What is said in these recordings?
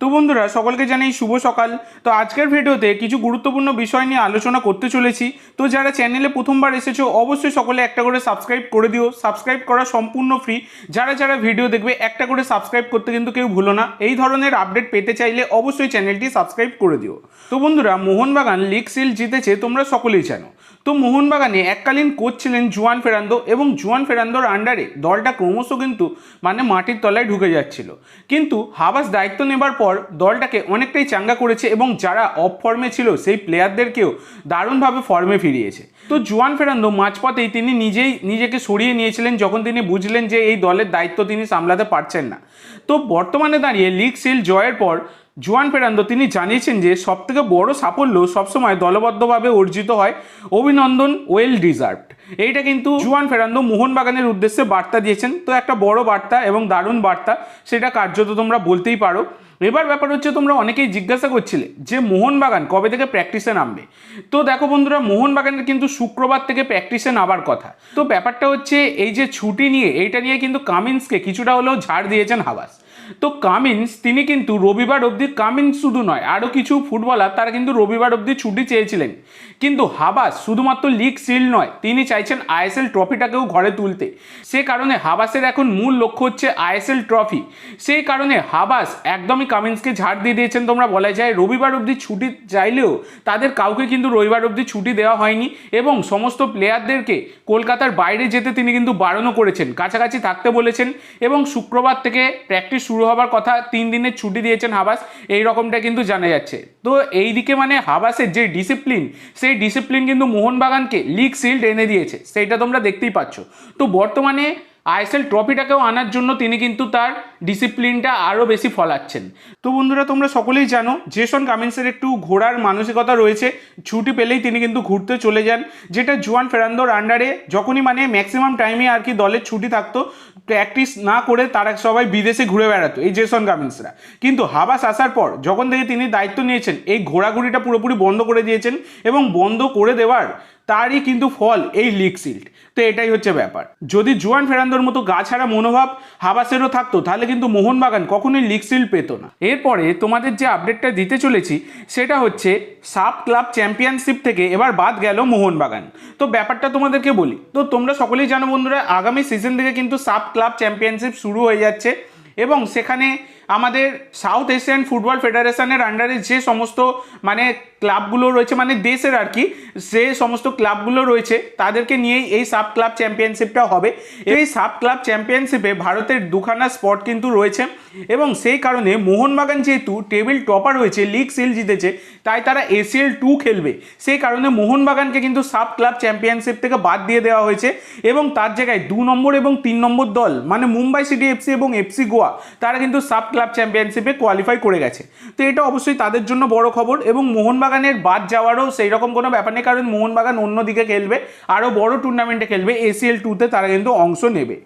তো বন্ধুরা, সকলকে জানাই শুভ সকাল। তো আজকের ভিডিওতে কিছু গুরুত্বপূর্ণ বিষয় নিয়ে আলোচনা করতে চলেছি। তো যারা চ্যানেলে প্রথমবার এসেছ, অবশ্যই সকলে একটা করে সাবস্ক্রাইব করে দিও। সাবস্ক্রাইব করা সম্পূর্ণ ফ্রি যারা যারা ভিডিও দেখবে, একটা করে সাবস্ক্রাইব করতে কিন্তু কেউ ভুলো না। এই ধরনের আপডেট পেতে চাইলে অবশ্যই চ্যানেলটি সাবস্ক্রাইব করে দিও। তো বন্ধুরা, মোহনবাগান লিগ সিল জিতেছে, তোমরা সকলেই জানো। তো মোহনবাগানে এককালীন কোচ ছিলেন জুয়ান ফেরান্দো এবং জুয়ান ফেরান্দোর আন্ডারে দলটা ক্রমশ কিন্তু মানে মাটির তলায় ঢুকে যাচ্ছিল। কিন্তু হাবাস দায়িত্ব নেবার পর দলটাকে অনেকটাই চাঙ্গা করেছে এবং যারা অফ ফর্মে ছিল সেই প্লেয়ারদেরকেও দারুণভাবে ফর্মে ফিরিয়েছে। তো জুয়ান ফেরান্দো মাঝপথেই তিনি নিজেই নিজেকে সরিয়ে নিয়েছিলেন যখন তিনি বুঝলেন যে এই দলের দায়িত্ব তিনি সামলাতে পারছেন না। তো বর্তমানে দাঁড়িয়ে লিগ সিল জয়ের পর জুয়ান ফেরান্দো তিনি জানিয়েছেন যে সবথেকে বড় সাফল্য সবসময় দলবদ্ধভাবে অর্জিত হয় অভিনন্দন ওয়েল ডিজার্ভড। এইটা কিন্তু জুয়ান ফেরান্দো মোহনবাগানের উদ্দেশ্যে বার্তা দিয়েছেন। তো একটা বড় বার্তা এবং দারুণ বার্তা, সেটা কার্যত তোমরা বলতেই পারো। এবার ব্যাপার হচ্ছে তোমরা অনেকেই জিজ্ঞাসা করছিলে যে মোহনবাগান কবে থেকে প্র্যাকটিসে নামবে? তো দেখো বন্ধুরা, মোহনবাগানের কিন্তু শুক্রবার থেকে প্র্যাকটিসে নামার কথা। তো ব্যাপারটা হচ্ছে এই যে ছুটি নিয়ে, এইটা নিয়ে কিন্তু কামিন্সকে কিছুটা হলেও ঝাড় দিয়েছেন হাবাস। তো কামিন্স, তিনি কিন্তু রবিবার অবধি কামিন্স শুধু নয়, আরও কিছু ফুটবলার তারা কিন্তু রবিবার অবধি ছুটি চেয়েছিলেন। কিন্তু হাবাস শুধুমাত্র লিগ সিল নয়, তিনি চাইছেন আইএসএল ট্রফিটাকেও ঘরে তুলতে। সে কারণে হাবাসের এখন মূল লক্ষ্য হচ্ছে আইএসএল ট্রফি। সেই কারণে হাবাস একদমই কামিন্সকে ঝাড় দিয়ে দিয়েছেন, তোমরা বলা যায়, রবিবার অবধি ছুটি চাইলেও তাদের কাউকে কিন্তু রবিবার অবধি ছুটি দেওয়া হয়নি এবং সমস্ত প্লেয়ারদেরকে কলকাতার বাইরে যেতে তিনি কিন্তু বারণও করেছেন, কাছাকাছি থাকতে বলেছেন এবং শুক্রবার থেকে প্র্যাকটিস শুরু হবার কথা, তিন দিনের ছুটি দিয়েছেন হাবাস, এই রকমটা কিন্তু জানা যাচ্ছে। তো এই দিকে মানে হাবাসের যে ডিসিপ্লিন সেই ডিসিপ্লিন কিন্তু মোহনবাগানকে লিগ সিল্ড এনে দিয়েছে, সেইটা তোমরা দেখতেই পাচ্ছ। তো বর্তমানে আইএসএল ট্রফিটাকেও আনার জন্য তিনি কিন্তু তার ডিসিপ্লিনটা আরও বেশি ফলাচ্ছেন। তো বন্ধুরা, তোমরা সকলেই জানো, জেসন কামিন্সের একটু ঘোরার মানসিকতা রয়েছে। ছুটি পেলেই তিনি কিন্তু ঘুরতে চলে যান, যেটা জুয়ান ফেরান্দোর আন্ডারে যখনই মানে ম্যাক্সিমাম টাইমে আর কি দলের ছুটি থাকতো প্র্যাকটিস না করে তারা সবাই বিদেশে ঘুরে বেড়াতো, এই জেসন কামিন্সরা। কিন্তু হাবাস আসার পর, যখন থেকে তিনি দায়িত্ব নিয়েছেন, এই ঘোরাঘুরিটা পুরোপুরি বন্ধ করে দিয়েছেন এবং বন্ধ করে দেওয়ার তারই কিন্তু ফল এই লিগ সিল্ড তো এটাই হচ্ছে ব্যাপার। যদি জুয়ান ফেরান্দোর মতো গা ছাড়া মনোভাব হাবাসেরও থাকতো, তাহলে কিন্তু মোহনবাগান কখনোই লিগ সিল্ড পেতো না। এরপরে তোমাদের যে আপডেটটা দিতে চলেছি, সেটা হচ্ছে সাব ক্লাব চ্যাম্পিয়নশিপ থেকে এবার বাদ গেল মোহনবাগান। তো ব্যাপারটা তোমাদেরকে বলি, তো তোমরা সকলেই জানো বন্ধুরা, আগামী সিজন থেকে কিন্তু সাব ক্লাব চ্যাম্পিয়নশিপ শুরু হয়ে যাচ্ছে এবং সেখানে আমাদের সাউথ এশিয়ান ফুটবল ফেডারেশনের আন্ডারে যে সমস্ত মানে ক্লাবগুলো রয়েছে মানে দেশের আর কি, যে সমস্ত ক্লাবগুলো রয়েছে, তাদেরকে নিয়েই এই সাব ক্লাব চ্যাম্পিয়নশিপটা হবে। এই সাব ক্লাব চ্যাম্পিয়নশিপে ভারতের দুখানা স্পট কিন্তু রয়েছে এবং সেই কারণে মোহনবাগান যেহেতু টেবিল টপার হয়েছে লিগ সিল জিতেছে, তাই তারা এসিএল টু খেলবে। সেই কারণে মোহনবাগানকে কিন্তু সাব ক্লাব চ্যাম্পিয়নশিপ থেকে বাদ দিয়ে দেওয়া হয়েছে এবং তার জায়গায় দু নম্বর এবং তিন নম্বর দল মানে মুম্বাই সিটি এফসি এবং এফসি গোয়া, তারা কিন্তু সাব ক্লাব চ্যাম্পিয়নশিপে কোয়ালিফাই করে গেছে। তো এটা অবশ্যই তাদের জন্য বড় খবর এবং মোহনবাগানের বাদ যাওয়ারও সেই রকম কোনো ব্যাপার নেই, কারণ মোহনবাগান অন্যদিকে খেলবে, আরও বড় টুর্নামেন্টে খেলবে এসিএল টুতে তারা কিন্তু অংশ নেবে।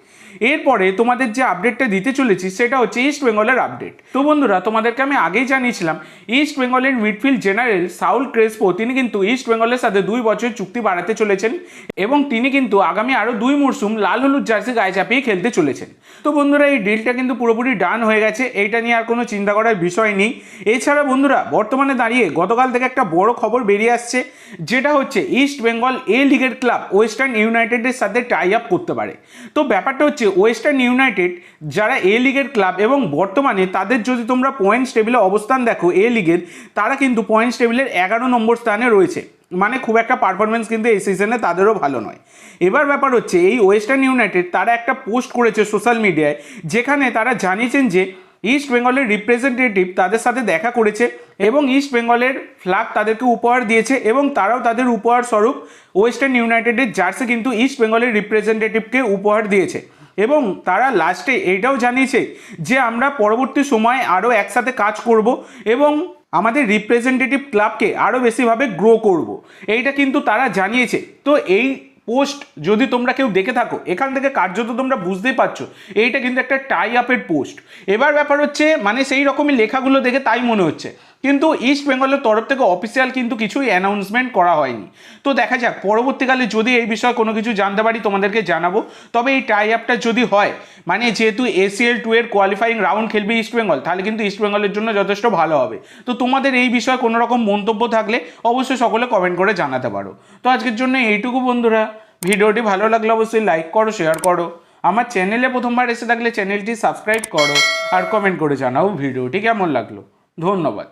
এরপরে তোমাদের যে আপডেটটা দিতে চলেছি, সেটা হচ্ছে ইস্ট বেঙ্গলের আপডেট তো বন্ধুরা, তোমাদেরকে আমি আগেই জানিয়েছিলাম ইস্ট বেঙ্গলের মিডফিল্ড জেনারেল সাউল ক্রেসপো, তিনি কিন্তু ইস্ট বেঙ্গলের সাথে দুই বছর চুক্তি বাড়াতে চলেছেন এবং তিনি কিন্তু আগামী আরও দুই মরশুম লাল হলুদ জার্সি গায়ে চাপিয়ে খেলতে চলেছেন। তো বন্ধুরা, এই ডিলটা কিন্তু পুরোপুরি ডান হয়ে গেছে এইটা নিয়ে আর কোনো চিন্তা করার বিষয় নেই। এছাড়া বন্ধুরা, বর্তমানে দাঁড়িয়ে গতকাল থেকে একটা বড় খবর বেরিয়ে আসছে, যেটা হচ্ছে ইস্ট বেঙ্গল এ লিগের ক্লাব ওয়েস্টার্ন ইউনাইটেডের সাথে টাই আপ করতে পারে। তো ব্যাপারটা হচ্ছে ওয়েস্টার্ন ইউনাইটেড যারা এ লিগের ক্লাব এবং বর্তমানে তাদের যদি তোমরা পয়েন্টস টেবিলে অবস্থান দেখো এ লিগের তারা কিন্তু পয়েন্টস টেবিলের এগারো নম্বর স্থানে রয়েছে। মানে খুব একটা পারফরমেন্স কিন্তু এই সিজনে তাদেরও ভালো নয়। এবার ব্যাপার হচ্ছে এই ওয়েস্টার্ন ইউনাইটেড তারা একটা পোস্ট করেছে সোশ্যাল মিডিয়ায় যেখানে তারা জানিয়েছেন যে ইস্ট বেঙ্গলের রিপ্রেজেন্টেটিভ তাদের সাথে দেখা করেছে এবং ইস্ট বেঙ্গলের ফ্ল্যাগ তাদেরকে উপহার দিয়েছে এবং তারাও তাদের উপহার স্বরূপ ওয়েস্টার্ন ইউনাইটেডের জার্সি কিন্তু ইস্ট বেঙ্গলের রিপ্রেজেন্টেটিভকে উপহার দিয়েছে। এবং তারা লাস্টে এইটাও জানিয়েছে যে আমরা পরবর্তী সময়ে আরও একসাথে কাজ করব এবং আমাদের রিপ্রেজেন্টেটিভ ক্লাবকে আরও বেশিভাবে গ্রো করব। এইটা কিন্তু তারা জানিয়েছে। তো এই পোস্ট যদি তোমরা কেউ দেখে থাকো, এখান থেকে কার্যত তোমরা বুঝতেই পারছ, এইটা কিন্তু একটা টাই আপের পোস্ট। এবার ব্যাপার হচ্ছে মানে সেই রকমই লেখাগুলো দেখে তাই মনে হচ্ছে। কিন্তু ইস্ট বেঙ্গলের তরফ থেকে অফিসিয়াল কিন্তু কিছুই অ্যানাউন্সমেন্ট করা হয়নি। তো দেখা যাক, পরবর্তীকালে যদি এই বিষয়ে কোনো কিছু জানতে পারি, তোমাদেরকে জানাব। তবে এই টাই আপটা যদি হয় মানে যেহেতু এসিএল টু এর কোয়ালিফাইং রাউন্ড খেলবে ইস্ট বেঙ্গল তাহলে কিন্তু ইস্ট বেঙ্গলের জন্য যথেষ্ট ভালো হবে। তো তোমাদের এই বিষয়ে কোনো রকম মন্তব্য থাকলে অবশ্যই সকলে কমেন্ট করে জানাতে পারো। তো আজকের জন্য এইটুকু বন্ধুরা। ভিডিওটি ভালো লাগলে অবশ্যই লাইক করো শেয়ার করো। আমার চ্যানেলে প্রথমবার এসে থাকলে চ্যানেলটি সাবস্ক্রাইব করো আর কমেন্ট করে জানাও ভিডিওটি কেমন লাগল। ধন্যবাদ।